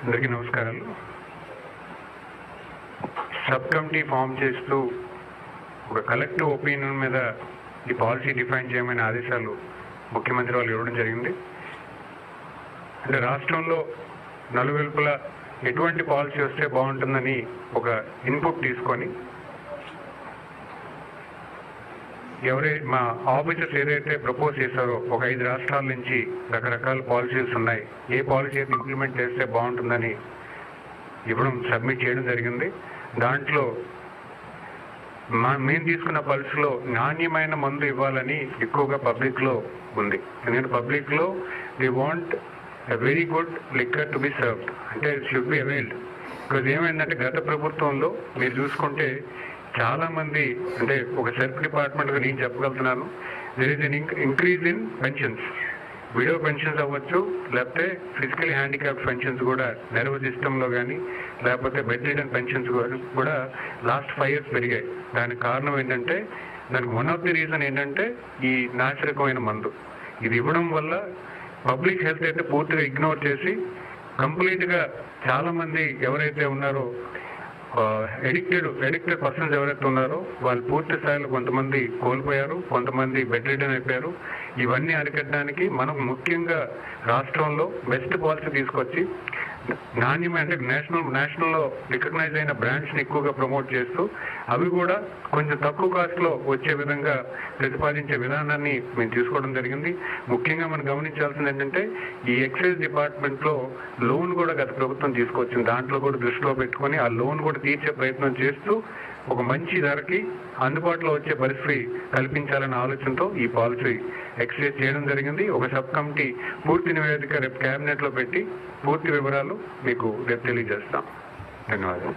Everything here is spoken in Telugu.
అందరికీ నమస్కారాలు. సబ్ కమిటీ ఫామ్ చేస్తూ ఒక కలెక్టివ్ ఒపీనియన్ మీద ఈ పాలసీ డిఫైన్ చేయమని ఆదేశాలు ముఖ్యమంత్రి వాళ్ళు ఇవ్వడం జరిగింది. అంటే రాష్ట్రంలో నలువెలుపుల ఎటువంటి పాలసీ వస్తే బాగుంటుందని ఒక ఇన్పుట్ తీసుకొని ఎవరై మా ఆఫీసర్స్ ఏదైతే ప్రపోజ్ చేశారో ఒక ఐదు రాష్ట్రాల నుంచి రకరకాల పాలసీస్ ఉన్నాయి. ఏ పాలసీ అయితే ఇంప్లిమెంట్ చేస్తే బాగుంటుందని ఇవ్వడం సబ్మిట్ చేయడం జరిగింది. దాంట్లో మా మేము తీసుకున్న పల్స్లో నాణ్యమైన మందు ఇవ్వాలని ఎక్కువగా పబ్లిక్లో ఉంది. ఎందుకంటే పబ్లిక్లో we want a very good liquor to be served అంటే షుడ్ బి అవైల్డ్ బికాజ్ ఏమైందంటే గత ప్రభుత్వంలో మీరు చూసుకుంటే చాలా మంది అంటే ఒక సెల్ఫ్ డిపార్ట్మెంట్గా నేను చెప్పగలుగుతున్నాను. There is in increase in pensions widow pensions అవ్వచ్చు లేకపోతే ఫిజికలీ హ్యాండిక్యాప్ పెన్షన్స్ కూడా నెరవ సిస్టంలో కానీ లేకపోతే బెడ్ రిటర్న్ పెన్షన్స్ కూడా లాస్ట్ ఫైవ్ ఇయర్స్ పెరిగాయి. దానికి కారణం ఏంటంటే దానికి వన్ ఆఫ్ ది రీజన్ ఏంటంటే ఈ నాశరకమైన మందు. ఇది ఇవ్వడం వల్ల పబ్లిక్ హెల్త్ అయితే పూర్తిగా ఇగ్నోర్ చేసి కంప్లీట్గా చాలామంది ఎవరైతే ఉన్నారో ఎడిక్టెడ్ ఎడిక్టెడ్ పర్సన్స్ ఎవరైతే ఉన్నారో వాళ్ళు పూర్తి స్థాయిలో కొంతమంది కోల్పోయారు కొంతమంది బెడ్ రిటర్న్ అయిపోయారు. ఇవన్నీ అరికట్టడానికి మనం ముఖ్యంగా రాష్ట్రంలో బెస్ట్ పాలసీ తీసుకొచ్చి నాణ్యమైన అంటే నేషనల్ నేషనల్లో రికగ్నైజ్ అయిన బ్రాండ్స్ని ఎక్కువగా ప్రమోట్ చేస్తూ అవి కూడా కొంచెం తక్కువ కాస్ట్లో వచ్చే విధంగా ప్రతిపాదించే విధానాన్ని మేము తీసుకోవడం జరిగింది. ముఖ్యంగా మనం గమనించాల్సింది ఏంటంటే ఈ ఎక్సైజ్ డిపార్ట్మెంట్లో లోన్ కూడా గత ప్రభుత్వం తీసుకొచ్చింది. దాంట్లో కూడా దృష్టిలో పెట్టుకొని ఆ లోన్ కూడా తీర్చే ప్రయత్నం చేస్తూ ఒక మంచి ధరకి అందుబాటులో వచ్చే పరిస్థితి కల్పించాలనే ఆలోచనతో ఈ పాలసీ ఎక్స్చేంజ్ చేయడం జరిగింది. ఒక సబ్ కమిటీ పూర్తి నివేదిక రేపు క్యాబినెట్లో పెట్టి పూర్తి వివరాలు మీకు రేపు తెలియజేస్తాం. ధన్యవాదాలు.